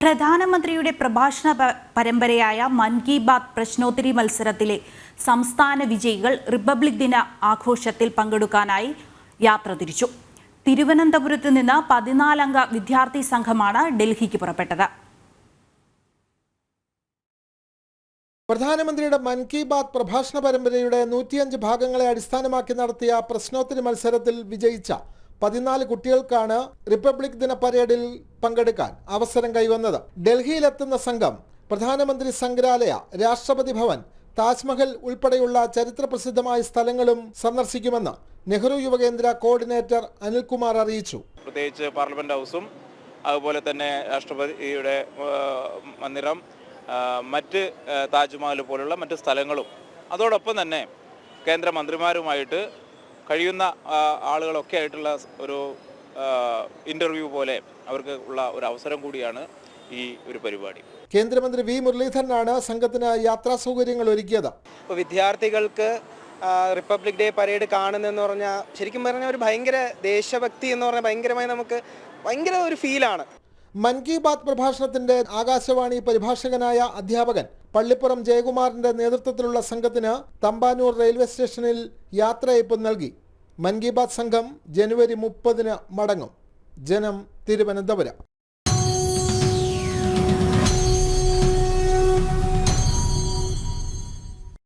പ്രധാനമന്ത്രിയുടെ പ്രഭാഷണ പരമ്പരയായ മൻ കി ബാത് പ്രശ്നോത്തരി മത്സരത്തിലെ സംസ്ഥാന വിജയികൾ റിപ്പബ്ലിക് ദിന ആഘോഷത്തിൽ പങ്കെടുക്കാനായി യാത്ര തിരിച്ചു. തിരുവനന്തപുരത്ത് നിന്ന് പതിനാലംഗ വിദ്യാർത്ഥി സംഘമാണ് ഡൽഹിക്ക് പുറപ്പെട്ടത്. പ്രധാനമന്ത്രിയുടെ മൻ കി ബാത് പ്രഭാഷണ പരമ്പരയുടെ നൂറ്റിയഞ്ച് ഭാഗങ്ങളെ അടിസ്ഥാനമാക്കി നടത്തിയ പ്രശ്നോത്തരി മത്സരത്തിൽ വിജയിച്ച പതിനാല് കുട്ടികൾക്കാണ് റിപ്പബ്ലിക് ദിന പരേഡിൽ പങ്കെടുക്കാൻ അവസരം കൈവന്നത്. ഡൽഹിയിലെത്തുന്ന സംഘം പ്രധാനമന്ത്രി സംഗ്രഹാലയ രാഷ്ട്രപതി ഭവൻ താജ്മഹൽ ഉൾപ്പെടെയുള്ള ചരിത്ര പ്രസിദ്ധമായ സ്ഥലങ്ങളും സന്ദർശിക്കുമെന്ന് നെഹ്റു യുവകേന്ദ്ര കോർഡിനേറ്റർ അനിൽകുമാർ അറിയിച്ചു. പ്രത്യേകിച്ച് പാർലമെന്റ് ഹൗസും അതുപോലെ തന്നെ രാഷ്ട്രപതിയുടെ മന്ദിരം മറ്റ് താജ്മഹൽ പോലുള്ള മറ്റ് സ്ഥലങ്ങളും. അതോടൊപ്പം തന്നെ കേന്ദ്രമന്ത്രിമാരുമായിട്ട് കഴിയുന്ന ആളുകളൊക്കെ ആയിട്ടുള്ള ഒരു ഇന്റർവ്യൂ പോലെ അവർക്ക് ഉള്ള ഒരു അവസരം കൂടിയാണ് ഈ ഒരു പരിപാടി. കേന്ദ്രമന്ത്രി വി മുരളീധരനാണ് സംഘത്തിന് യാത്രാ സൗകര്യങ്ങൾ ഒരുക്കിയത്. ഇപ്പോൾ വിദ്യാർത്ഥികൾക്ക് റിപ്പബ്ലിക് ഡേ പരേഡ് കാണുന്നതെന്ന് പറഞ്ഞാൽ ശരിക്കും പറഞ്ഞാൽ ഒരു ഭയങ്കര ദേശഭക്തി എന്ന് പറഞ്ഞാൽ ഭയങ്കരമായി നമുക്ക് ഭയങ്കര ഒരു ഫീലാണ് മൻ കി ബാത് പ്രഭാഷണത്തിന്റെ ആകാശവാണി പരിഭാഷകനായ അധ്യാപകൻ പള്ളിപ്പുറം ജയകുമാറിന്റെ നേതൃത്വത്തിലുള്ള സംഘത്തിന് തമ്പാനൂർ റെയിൽവേ സ്റ്റേഷനിൽ യാത്രയയപ്പ് നൽകി. മൻ കി ബാത് സംഘം ജനുവരി മുപ്പതിന് മടങ്ങും. ജനം തിരുവനന്തപുരം.